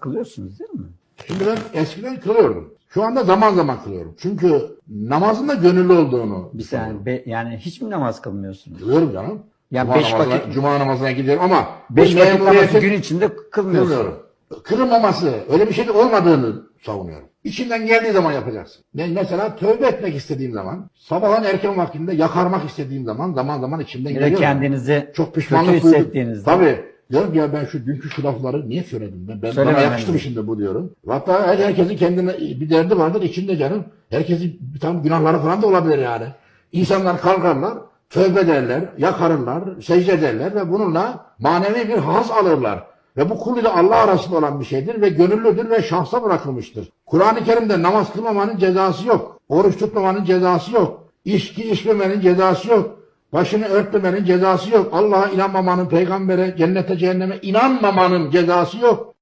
kılıyorsunuz değil mi? Şimdi ben eskiden kılıyordum. Şu anda zaman zaman kılıyorum. Çünkü namazın da gönüllü olduğunu Bir saniye, be- yani hiç mi namaz kılmıyorsunuz? Kılıyorum canım. Ya Cuma beş namazına, vakit- Cuma namazına gidiyorum ama Beş vakit namazı gün içinde kılmıyorsunuz. kılmıyorum. Kırılmaması, öyle bir şey olmadığını savunuyorum. İçinden geldiği zaman yapacaksın. Ben mesela tövbe etmek istediğim zaman, sabahın erken vaktinde yakarmak istediğim zaman zaman zaman içimden geliyor. kendinizi Çok kötü pişmanlık duydum. hissettiğinizde. Tabii. Diyorum ki ya ben şu dünkü şu lafları niye söyledim ben? Ben bana Söylememeniz yakıştı mı şimdi bu diyorum. Hatta her- herkesin kendine bir derdi vardır içinde canım. Herkesin tane günahları falan da olabilir yani. İnsanlar kalkarlar, tövbe derler, yakarırlar, secde ederler ve bununla manevi bir haz alırlar. Ve bu kul ile Allah arasında olan bir şeydir ve gönüllüdür ve şahsa bırakılmıştır. Kur'an-ı Kerim'de namaz kılmamanın cezası yok. Oruç tutmamanın cezası yok. İçki içmemenin cezası yok. Başını örtmemenin cezası yok. Allah'a inanmamanın, peygambere, cennete, cehenneme inanmamanın cezası yok.